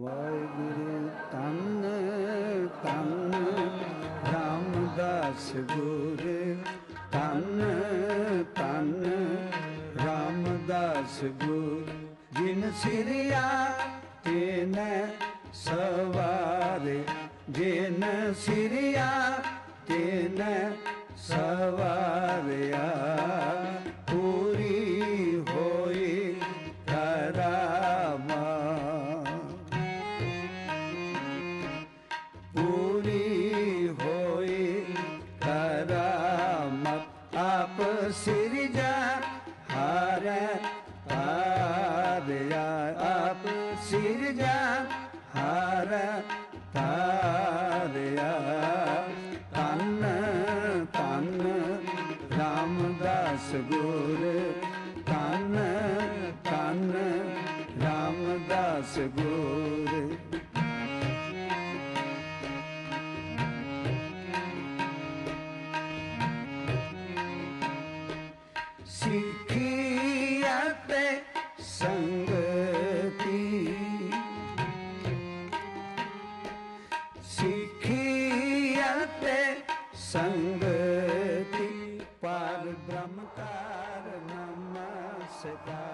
ਵਾਹਿਗੁਰੂ ਤਨ ਤਨ ਰਾਮਦਾਸ ਗੁਰ ਤਨ ਤਨ ਰਾਮਦਾਸ ਗੁਰ, ਜਿਨ ਸਿਰਿਆ ਤੇਨ ਸਵਾਰੇ, ਜਿਨ ਸਿਰਿਆ ਤੇਨ ਸਵਾਰਿਆ ਸਿਰਜਾ ਹਾਰ ਤਾਰਿਆ। ਆਪ ਸਿਰਜਾ ਹਾਰ ਤਾਰਿਆ। ਤਨ ਤਨ ਰਾਮਦਾਸ ਗੁਰ। ਤਨ ਤਨ ਰਾਮਦਾਸ ਗੁਰ। सिखियत संगति पार ब्रह्मकार नमस्कार।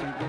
ਰਾਮਦਾਸ ਗੁਰ